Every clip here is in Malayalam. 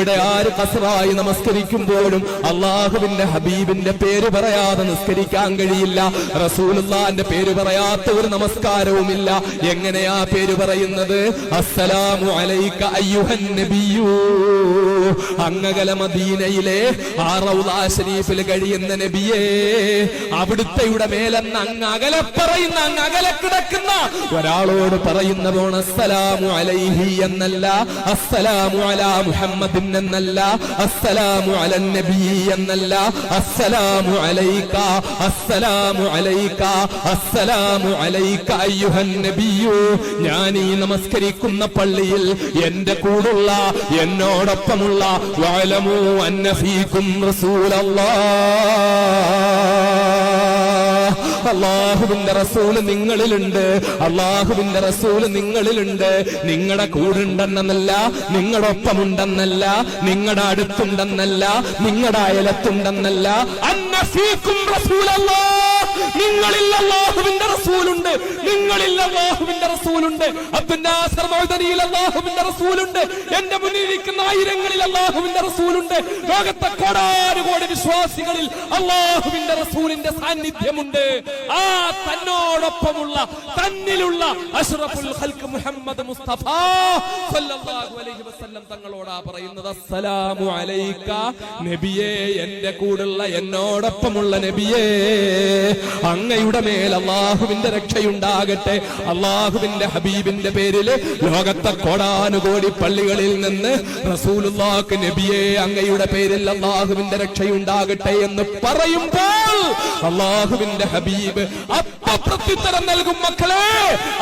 ഇവിടെ ആര് കസറായി നമസ്കരിക്കുമ്പോഴും അള്ളാഹുവിന്റെ ഹബീബിന്റെ പേര് പറയാതെ നിസ്കരിക്കാൻ കഴിയില്ല. റസൂലുള്ളാന്റെ പേര് പറയാത്ത ഒരു നമസ്കാരവുമില്ല. എങ്ങനെയാ പേര് പറയുന്നത്? അസ്സലാമു അലൈക അയ്യുഹൻ നബിയൂ. അങ്ങകല മദീനയിലെ ആ റൗളാ ശരീഫിൽ കഴിയുന്ന നബിയേ അവിടുത്തെയുടെ മേലെന്ന് അങ്ങ് അകലെ പറയുന്ന അങ്ങ് അകലെ കിടക്കുന്ന ഒരാളോട് പറയുന്നതോണ് അസ്സലാമു അലൈഹി എന്നല്ല അസ്സലാമു അലാ മുഹമ്മദിൻ എന്നല്ല അസ്സലാമു അലൻ നബി എന്നല്ല അസ്സലാമു അലൈക അസ്സലാമു അലൈക അസ്സലാമു അലൈക അയ്യുഹൻ നബിയു ഞാൻ ഈ നമസ്കരിക്കുന്ന പള്ളിയിൽ എന്റെ കൂടുള്ള എന്നോടൊപ്പമുള്ള അന്ന ഫീകും റസൂലല്ലാഹ് അള്ളാഹുവിന്റെ റസൂൽ നിങ്ങളിലുണ്ട്. അള്ളാഹുവിന്റെ റസൂൽ നിങ്ങളിലുണ്ട്. നിങ്ങളുടെ കൂടുണ്ടെന്നല്ല നിങ്ങളുടെ ഒപ്പമുണ്ടെന്നല്ല നിങ്ങളുടെ അടുത്തുണ്ടെന്നല്ല നിങ്ങളുടെ അയലത്തുണ്ടെന്നല്ല. അന്നഫീക്കും റസൂലുണ്ട്. നിങ്ങളിൽ അള്ളാഹുവിന്റെ റസൂലുണ്ട്. അള്ളാഹുവിന്റെ റസൂലുണ്ട്. എന്റെ മുന്നിൽ ഇരിക്കുന്ന ആയിരങ്ങളിൽ അള്ളാഹുവിന്റെ റസൂലുണ്ട്. ലോകത്തെ കോടാനുകോടി വിശ്വാസികളിൽ അള്ളാഹുവിന്റെ റസൂലിന്റെ സാന്നിധ്യമുണ്ട്. ആ തന്നോടൊപ്പമുള്ള തന്നിലുള്ള അഷ്റഫുൽ ഖൽഖ് മുഹമ്മദ് മുസ്തഫ സല്ലല്ലാഹു അലൈഹി വസല്ലം തങ്ങളോടാ പറയുന്നത് അസ്സലാമു അലൈക നബിയേ എന്റെ കൂടുള്ള എന്നോടൊപ്പമുള്ള നബിയേ. അങ്ങയുടെ മേൽ അള്ളാഹുവിന്റെ രക്ഷയുണ്ടാകട്ടെ. അള്ളാഹുവിന്റെ ഹബീബിന്റെ പേരിൽ ലോകത്തെ കോടാനുകോടി പള്ളികളിൽ നിന്ന് റസൂലുല്ലാക്ക് നബിയെ അങ്ങയുടെ പേരിൽ അള്ളാഹുവിന്റെ രക്ഷയുണ്ടാകട്ടെ എന്ന് പറയുമ്പോൾ അള്ളാഹുവിന്റെ ഹബീബ് അപ്പ പ്രത്യുത്തരം നൽകും മക്കളെ.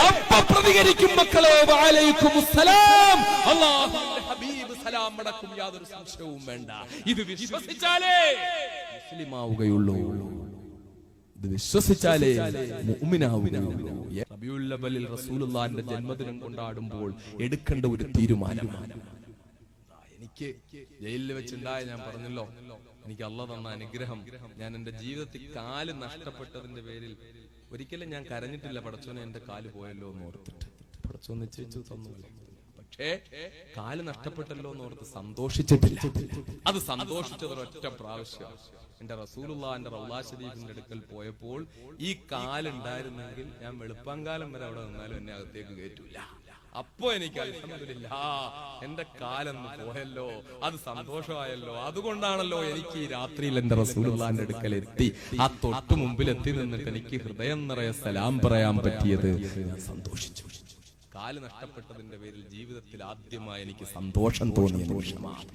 അപ്പ പ്രതികരിക്കും മക്കളെ വാലൈക്കും ഹബീബ് സലാം മടക്കും യാതൊരു സംശയവും വേണ്ട. ഇത് വിശ്വസിച്ചാലേ മുസ്ലിമാവുകയുള്ളൂ. ഇത് വിശ്വസിച്ചാലേ മുഅ്മിനാവുകയുള്ളൂ. റബീഉൽ റസൂലുള്ളാഹിന്റെ ജന്മദിനം കൊണ്ടാടുമ്പോൾ എടുക്കേണ്ട ഒരു തീരുമാനമാണ് എനിക്ക് ജയിലിൽ വെച്ചുണ്ടായ ഞാൻ പറഞ്ഞല്ലോ എനിക്ക് അല്ല തന്ന അനുഗ്രഹം. ഞാൻ എന്റെ ജീവിതത്തിൽ കാൽ നഷ്ടപ്പെട്ടതിന്റെ പേരിൽ ഒരിക്കലും ഞാൻ കരഞ്ഞിട്ടില്ല പടച്ചോനെ എന്റെ കാൽ പോയല്ലോ എന്ന് ഓർത്തിട്ട്. പടച്ചോന്ന് നിശ്ചയിച്ചു തന്നല്ലോ പക്ഷേ കാൽ നഷ്ടപ്പെട്ടല്ലോ എന്ന് ഓർത്ത് സന്തോഷിച്ചിട്ടില്ല. അത് സന്തോഷിച്ചത് ഒരൊറ്റ പ്രാവശ്യം. എന്റെ റസൂലുള്ള എന്റെ റൗലാ ഷരീഫിന്റെ അടുക്കൽ പോയപ്പോൾ ഈ കാലുണ്ടായിരുന്നെങ്കിൽ ഞാൻ വെളുപ്പാങ്കാലം വരെ അവിടെ നിന്നാലും എന്നെ അകത്തേക്ക് കയറ്റൂല. അപ്പോ എനിക്ക് അൽഹംദുലില്ലാ എന്റെ കാലെന്ന് പോയല്ലോ അത് സന്തോഷമായല്ലോ. അതുകൊണ്ടാണല്ലോ എനിക്ക് ഈ രാത്രിയിൽ എന്റെ റസൂലുള്ളാന്റെ അടുക്കൽ എത്തി. ആ തൊട്ടു മുമ്പിൽ എത്തി നിന്നിട്ട് എനിക്ക് ഹൃദയം നിറയെ സലാം പറയാൻ പറ്റിയത് ഞാൻ സന്തോഷിച്ചു. കാൽ നഷ്ടപ്പെട്ടതിന്റെ പേരിൽ ജീവിതത്തിൽ ആദ്യമായി എനിക്ക് സന്തോഷം തോന്നിയ നിമിഷമാണ്.